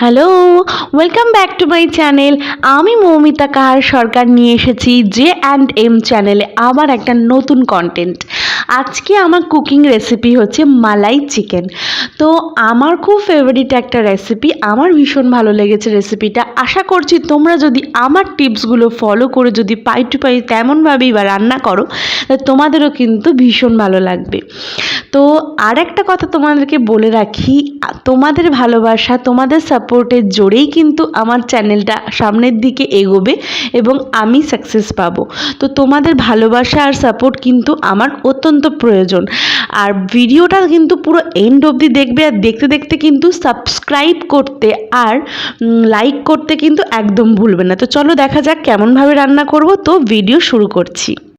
Hello welcome back to my channel আমি মৌমিতা কাহার সরকার নিয়ে এসেছি জে অ্যান্ড এম চ্যানেলে আবার একটা নতুন কন্টেন্ট আজকে আমার কুকিং রেসিপি হচ্ছে মালাই চিকেন তো আমার খুব ফেভারিট একটা রেসিপি আমার ভীষণ ভালো লেগেছে রেসিপিটা আশা করছি তোমরা যদি আমার টিপসগুলো ফলো করে যদি পাই টু পাই তেমনভাবেই বা রান্না করো তোমাদেরও কিন্তু ভীষণ ভালো লাগবে। তো আর একটা কথা তোমাদেরকে বলে রাখি, তোমাদের ভালোবাসা, তোমাদের সাপোর্টের জোরেই কিন্তু আমার চ্যানেলটা সামনের দিকে এগোবে এবং আমি সাকসেস পাবো। তো তোমাদের ভালোবাসা আর সাপোর্ট কিন্তু আমার অত্যন্ত প্রয়োজন। আর ভিডিওটা কিন্তু পুরো এন্ড অবধি দেখবে আর দেখতে দেখতে কিন্তু সাবস্ক্রাইব করতে আর লাইক করতে কিন্তু একদম ভুলবে না। তো চলো দেখা যাক কেমনভাবে রান্না করব। তো ভিডিও শুরু করছি।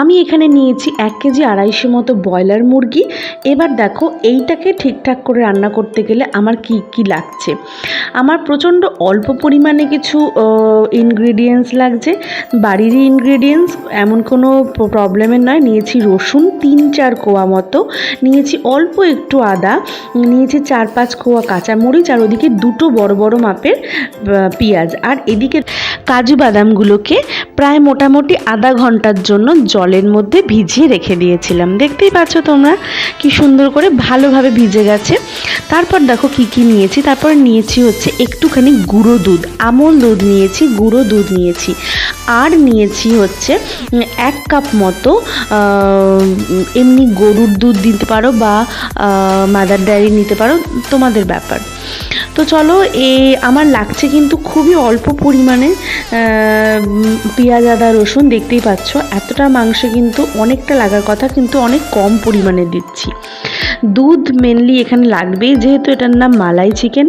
আমি এখানে নিয়েছি এক কেজি আড়াইশো মতো ব্রয়লার মুরগি। এবার দেখো এইটাকে ঠিকঠাক করে রান্না করতে গেলে আমার কি কি লাগছে? আমার প্রচণ্ড অল্প পরিমাণে কিছু ইনগ্রিডিয়েন্টস লাগছে। বাড়িরই ইনগ্রিডিয়েন্টস এমন কোনো প্রবলেমের নয়। নিয়েছি রসুন, তিন চার কোয়া মতো। নিয়েছি অল্প একটু আদা। নিয়েছি চার পাঁচ কোয়া কাঁচামরিচ আর ওদিকে দুটো বড় বড় মাপের পেঁয়াজ। আর এদিকে কাজু বাদামগুলোকে প্রায় মোটামুটি আধা ঘণ্টার জন্য জলের মধ্যে ভিজিয়ে রেখে দিয়েছিলাম। দেখতেই পাচ্ছ তোমরা কি সুন্দর করে ভালোভাবে ভিজে গেছে। তারপর দেখো কি কি নিয়েছি। তারপর নিয়েছি হচ্ছে একটুখানি গুঁড়ো দুধ, আমল দুধ নিয়েছি, গুঁড়ো দুধ নিয়েছি। আর নিয়েছি হচ্ছে এক কাপ মতো এমনি গরুর দুধ দিতে পারো বা মাদার ডায়েরি নিতে পারো, তোমাদের ব্যাপার। তো চলো, এ, আমার লাগছে কিন্তু খুবই অল্প পরিমাণে পেঁয়াজ, আদা, রসুন, দেখতেই পাচ্ছ। এতটা মাংসে কিন্তু অনেকটা লাগার কথা, কিন্তু অনেক কম পরিমাণে দিচ্ছি। দুধ মেনলি এখানে লাগবেই যেহেতু এটার নাম মালাই চিকেন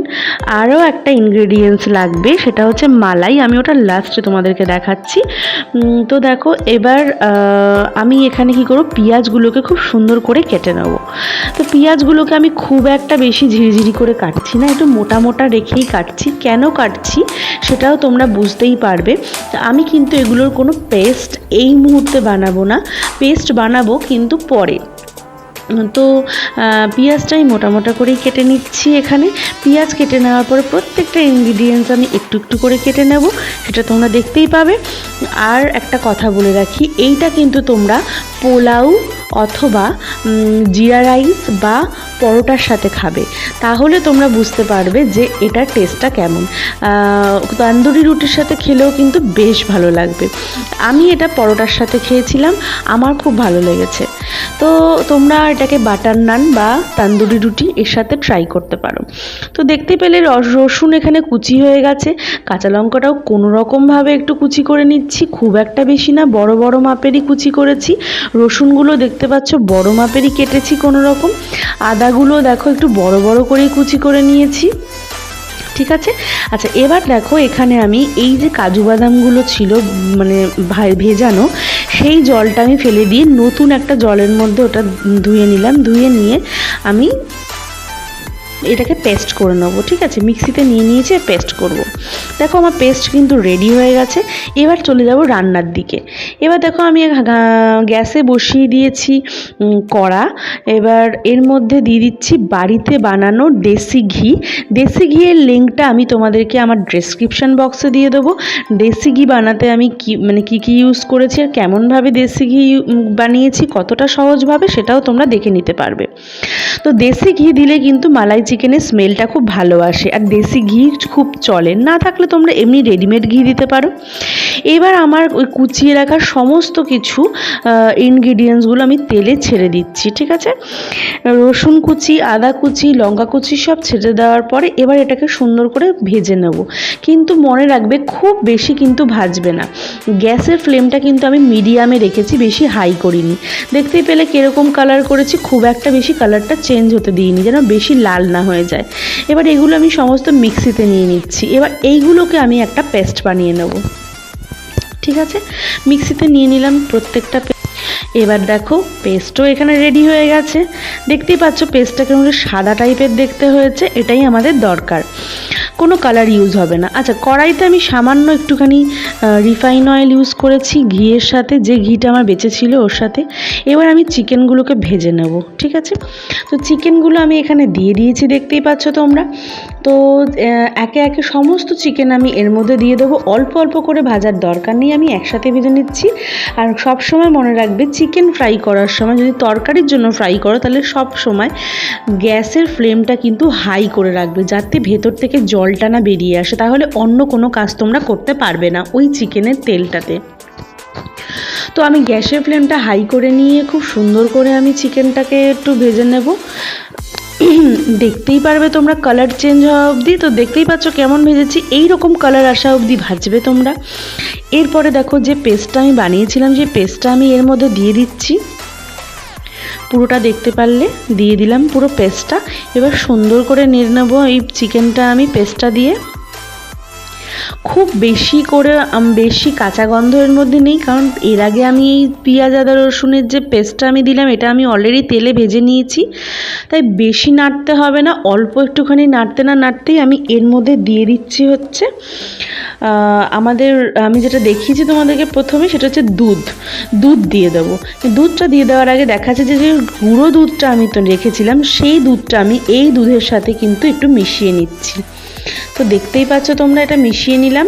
আরও একটা ইনগ্রেডিয়েন্টস লাগবে, সেটা হচ্ছে মালাই। আমি ওটা লাস্টে তোমাদেরকে দেখাচ্ছি। তো দেখো, এবার আমি এখানে কি করব, পেঁয়াজগুলোকে খুব সুন্দর করে কেটে নেব। তো পেঁয়াজগুলোকে আমি খুব একটা বেশি ঝিরিঝিরি করে কাটছি না, একটু মোটা মোটা রেখেই কাটছি। কেন কাটছি সেটাও তোমরা বুঝতেই পারবে। আমি কিন্তু এগুলোর কোনো পেস্ট এই মুহূর্তে বানাবো না। পেস্ট বানাবো কিন্তু পরে। তো পেঁয়াজটাই মোটা করেই কেটে নিচ্ছি এখানে। পেঁয়াজ কেটে নেওয়ার পরে প্রত্যেকটা ইনগ্রিডিয়েন্টস আমি একটু একটু করে কেটে নেব, সেটা তোমরা দেখতেই পাবে। আর একটা কথা বলে রাখি, এইটা কিন্তু তোমরা পোলাও অথবা জিরা রাইস বা পরোটার সাথে খাবে। তাহলে তোমরা বুঝতে পারবে যে এটার টেস্টটা কেমন। তান্দুরি রুটির সাথে খেলেও কিন্তু বেশ ভালো লাগবে। আমি এটা পরোটার সাথে খেয়েছিলাম, আমার খুব ভালো লেগেছে। তো তোমরা এটাকে বাটার নান বা তান্দুরি রুটি এর সাথে ট্রাই করতে পারো। তো দেখতে পেলে রস- রসুন এখানে কুচি হয়ে গেছে। কাঁচা লঙ্কাটাও কোনো রকমভাবে একটু কুচি করে নিচ্ছি। খুব একটা বেশি না, বড় বড় মাপেরই কুচি করেছি। রসুনগুলো দেখতে পাচ্ছ বড় মাপেরই কেটেছি কোনো রকম। আদাগুলো দেখো একটু বড় বড় করেই কুচি করে নিয়েছি। ঠিক আছে আচ্ছা এবার দেখো এখানে আমি এই যে কাজু বাদামগুলো ছিল মানে ভেজানো, সেই জলটা আমি ফেলে দিয়ে নতুন একটা জলের মধ্যে ওটা ধুয়ে নিলাম, ধুয়ে নিয়ে আমি এটাকে পেস্ট করে নেব, ঠিক আছে মিক্সিতে নিয়ে নিয়েছি পেস্ট করব। দেখো আমার পেস্ট কিন্তু রেডি হয়ে গেছে। এবার চলে যাব রান্নার দিকে। এবার দেখো আমি গ্যাসে বসিয়ে দিয়েছি কড়া। এবার এর মধ্যে দিয়ে দিচ্ছি বাড়িতে বানানো দেশি ঘি। দেশি ঘিয়ের লিঙ্কটা আমি তোমাদেরকে আমার ডেসক্রিপশন বক্সে দিয়ে দেবো। দেশি ঘি বানাতে আমি কি মানে কি কি ইউজ করেছি আর কেমনভাবে দেশি ঘি বানিয়েছি, কতটা সহজভাবে সেটাও তোমরা দেখে নিতে পারবে। তো দেশি ঘি দিলে কিন্তু মালাই চিকেনের স্মেলটা খুব ভালো আসে। আর দেশি ঘি খুব চলে। না থাকলে তোমরা এমনি রেডিমেড ঘি দিতে পারো। এবার আমার ওই কুচিয়ে রাখার সমস্ত কিছু ইনগ্রিডিয়েন্টসগুলো আমি তেলে ছেড়ে দিচ্ছি, ঠিক আছে? রসুন কুচি, আদা কুচি, লঙ্কা কুচি সব ছেড়ে দেওয়ার পরে এবার এটাকে সুন্দর করে ভেজে নেব। কিন্তু মনে রাখবে, খুব বেশি কিন্তু ভাজবে না। গ্যাসের ফ্লেমটা কিন্তু আমি মিডিয়ামে রেখেছি, বেশি হাই করিনি। দেখতেই পেলে কীরকম কালার করেছি, খুব একটা বেশি কালারটা চেঞ্জ হতে দিইনি, যেন বেশি লাল না হয়ে যায়। এবার এগুলো আমি সমস্ত মিক্সিতে নিয়ে নিচ্ছি। এবার এইগুলোকে আমি একটা পেস্ট বানিয়ে নেব। ঠিক আছে? মিক্সিতে নিয়ে নিলাম প্রত্যেকটা এবার দেখো, পেস্টও এখানে রেডি হয়ে গেছে। দেখতেই পাচ্ছ পেস্টটা কেমন সাদা টাইপের দেখতে হয়েছে, এটাই আমাদের দরকার। কোনো কালার ইউজ হবে না। আচ্ছা কড়াইতে আমি সামান্য একটুখানি রিফাইন অয়েল ইউজ করেছি ঘিয়ের সাথে, যে ঘিটা আমার বেঁচে ছিল ওর সাথে। এবার আমি চিকেনগুলোকে ভেজে নেব, ঠিক আছে? তো চিকেনগুলো আমি এখানে দিয়ে দিয়েছি, দেখতেই পাচ্ছ তোমরা। তো একে একে সমস্ত চিকেন আমি এর মধ্যে দিয়ে দেবো। অল্প অল্প করে ভাজার দরকার নেই, আমি একসাথে ভেজে নিচ্ছি। আর সব সময় মনে রাখবে চিকেন ফ্রাই করার সময়, যদি তরকারির জন্য ফ্রাই করো, তাহলে সব সময় গ্যাসের ফ্লেমটা কিন্তু হাই করে রাখবে, যাতে ভেতর থেকে জলটা না বেরিয়ে আসে, তাহলে অন্য কোনো কাজ তোমরা করতে পারবে না ওই চিকেনের তেলটাতে। তো আমি গ্যাসের ফ্লেমটা হাই করে নিয়ে খুব সুন্দর করে আমি চিকেনটাকে একটু ভেজে নেব। দেখতেই পারবে তোমরা কালার চেঞ্জ হওয়া অবধি, তো দেখতেই পাচ্ছ কেমন ভেজেছি এই রকম কালার আসা অবধি ভাজবে তোমরা। এরপরে দেখো যে পেস্টটা আমি বানিয়েছিলাম যে পেস্টটা আমি এর মধ্যে দিয়ে দিচ্ছি। পুরোটা দেখতে পারলে দিয়ে দিলাম পুরো পেস্টটা। এবার সুন্দর করে নেড়ে নেব এই চিকেনটা আমি পেস্টটা দিয়ে। খুব বেশি করে বেশি কাঁচা গন্ধের মধ্যে নেই, কারণ এর আগে আমি এই পেঁয়াজ, আদা, রসুনের যে পেস্টটা আমি দিলাম, এটা আমি অলরেডি তেলে ভেজে নিয়েছি। তাই বেশি নাড়তে হবে না, অল্প একটুখানি নাড়তে না নাড়তেই আমি এর মধ্যে দিয়ে দিচ্ছি হচ্ছে আমাদের, আমি যেটা দেখিয়েছি তোমাদেরকে প্রথমে, সেটা হচ্ছে দুধ। দুধ দিয়ে দেবো। দুধটা দিয়ে দেওয়ার আগে দেখা যে যে গুঁড়ো দুধটা আমি তো রেখেছিলাম, সেই দুধটা আমি এই দুধের সাথে কিন্তু একটু মিশিয়ে নিচ্ছি। তো দেখতেই পাচ্ছ তোমরা, এটা মিশিয়ে নিলাম।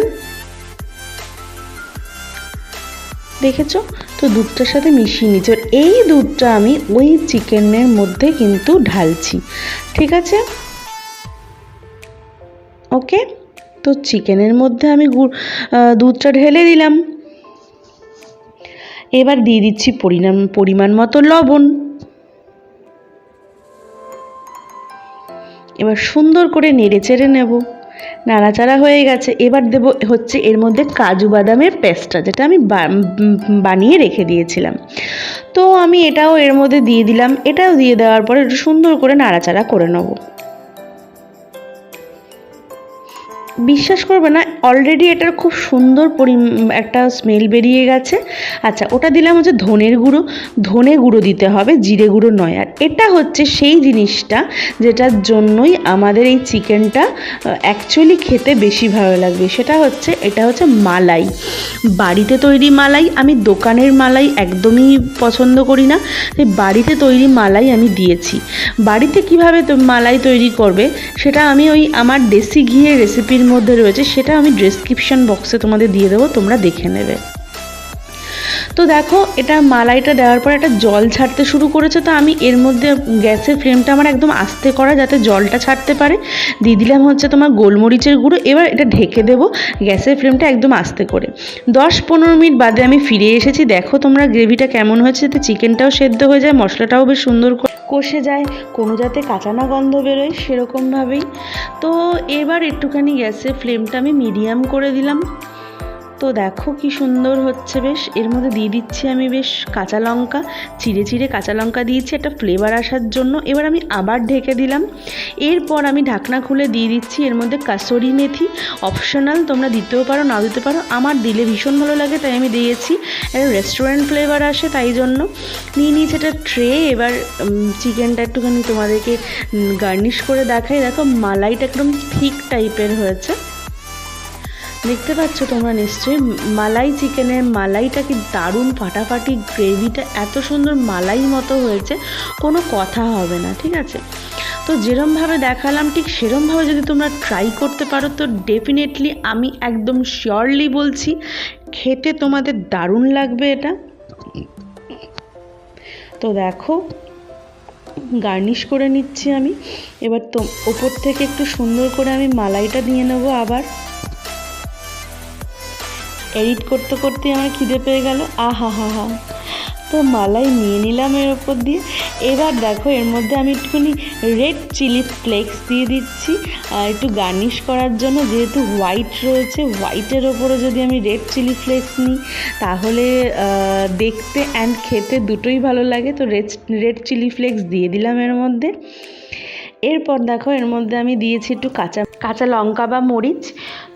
দেখেছ? তো দুধটার সাথে মিশিয়ে নিচ্ছি এই দুধটা আমি ওই চিকেনের মধ্যে কিন্তু ঢালছি। ঠিক আছে? ওকে? তো চিকেনের মধ্যে আমি গুড় দুধটা ঢেলে দিলাম। এবার দিয়ে দিচ্ছি পরিমাণ পরিমাণ মতো লবণ। এবার সুন্দর করে নেড়ে চেড়ে নেব। নাড়াচাড়া হয়ে গেছে। এবার দেব হচ্ছে এর মধ্যে কাজু বাদামের পেস্টটা, যেটা আমি বানিয়ে রেখে দিয়েছিলাম। তো আমি এটাও এর মধ্যে দিয়ে দিলাম। এটাও দিয়ে দেওয়ার পরে সুন্দর করে নাড়াচাড়া করে নেব। বিশ্বাস করবে না অলরেডি এটার খুব সুন্দর পরি একটা স্মেল বেরিয়ে গেছে। আচ্ছা ওটা দিলাম হচ্ছে ধনের গুঁড়ো। ধনে গুঁড়ো দিতে হবে, জিরে গুঁড়ো নয়। আর এটা হচ্ছে সেই জিনিসটা যেটার জন্যই আমাদের এই চিকেনটা অ্যাকচুয়ালি খেতে বেশি ভালো লাগবে। সেটা হচ্ছে, এটা হচ্ছে মালাই। বাড়িতে তৈরি মালাই, আমি দোকানের মালাই একদমই পছন্দ করি না। বাড়িতে তৈরি মালাই আমি দিয়েছি। বাড়িতে কীভাবে মালাই তৈরি করবে, সেটা আমি ওই আমার দেশি ঘিয়ের রেসিপির মধ্যে রয়েছে সেটা আমি ডেসক্রিপশন বক্সে তোমাদের দিয়ে দেবো তোমরা দেখে নেবে। তো দেখো, এটা মালাইটা দেওয়ার পর একটা জল ছাড়তে শুরু করেছে, তো আমি এর মধ্যে গ্যাসের ফ্লেমটা আমার একদম আস্তে করা যাতে জলটা ছাড়তে পারে। দিয়ে দিলাম হচ্ছে তোমার গোলমরিচের গুঁড়ো, এবার এটা ঢেকে দেবো গ্যাসের ফ্লেমটা একদম আস্তে করে। দশ পনেরো মিনিট বাদে আমি ফিরে এসেছি, দেখো তোমরা গ্রেভিটা কেমন হয়েছে, যাতে চিকেনটাও সেদ্ধ হয়ে যায়, মশলাটাও বেশ সুন্দর কষে যায়, কোনো যাতে কাঁচা না গন্ধ বেরোয়, সেরকমভাবেই। তো এবার একটুখানি গ্যাসের ফ্লেমটা আমি মিডিয়াম করে দিলাম। তো দেখো কি সুন্দর হচ্ছে বেশ। এর মধ্যে দিয়ে দিচ্ছি আমি বেশ কাঁচা লঙ্কা, চিড়ে চিড়ে কাঁচা লঙ্কা দিয়েছি একটা ফ্লেভার আসার জন্য। এবার আমি আবার ঢেকে দিলাম। এরপর আমি ঢাকনা খুলে দিয়ে দিচ্ছি এর মধ্যে কাসরি মেথি। অপশনাল তোমরা দিতেও পারো না দিতে পারো। আমার দিলে ভীষণ ভালো লাগে, তাই আমি দিয়েছি। রেস্টুরেন্ট ফ্লেভার আসে তাই জন্য। নিয়ে নিয়েছি একটা ট্রে এবার চিকেনটা একটুখানি তোমাদেরকে গার্নিশ করে দেখাই। দেখো মালাইটা একদম ঠিক টাইপের হয়েছে। দেখতে পাচ্ছ তোমরা নিশ্চয়ই, মালাই চিকেনের মালাইটা কি দারুণ ফাটাফাটি গ্রেভিটা এত সুন্দর মালাই মতো হয়েছে, কোনো কথা হবে না, ঠিক আছে? তো যেরমভাবে দেখালাম, ঠিক সেরমভাবে যদি তোমরা ট্রাই করতে পারো, তো ডেফিনেটলি আমি একদম শিওরলি বলছি, খেতে তোমাদের দারুণ লাগবে এটা। তো দেখো গার্নিশ করে নিচ্ছি আমি। এবার তো ওপর থেকে একটু সুন্দর করে আমি মালাইটা দিয়ে নেব আবার। এডিট করতে করতে আমার খিদে পেয়ে গেল। আহা হা হা তো মালাই নিয়ে নিলাম এর ওপর দিয়ে। এবার দেখো, এর মধ্যে আমি একটুখানি রেড চিলি ফ্লেক্স দিয়ে দিচ্ছি। আর একটু গার্নিশ করার জন্য যেহেতু হোয়াইট রয়েছে, হোয়াইটের ওপরে যদি আমি রেড চিলি ফ্লেক্স নিই, তাহলে দেখতে অ্যান্ড খেতে দুটোই ভালো লাগে। তো রেড রেড চিলি ফ্লেক্স দিয়ে দিলাম এর মধ্যে। এরপর দেখো এর মধ্যে আমি দিয়েছি একটু কাঁচা কাঁচা লঙ্কা বা মরিচ।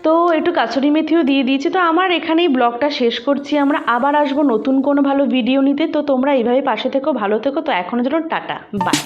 তো একটু কাছুরি মেথিও দিয়ে দিয়েছি। তো আমার এখানেই ব্লগটা শেষ করছি। আমরা আবার আসব নতুন কোনো ভালো ভিডিও নিতে। তো তোমরা এইভাবে পাশে থেকো, ভালো থেকো। তো এখনও জন্য টাটা। বাই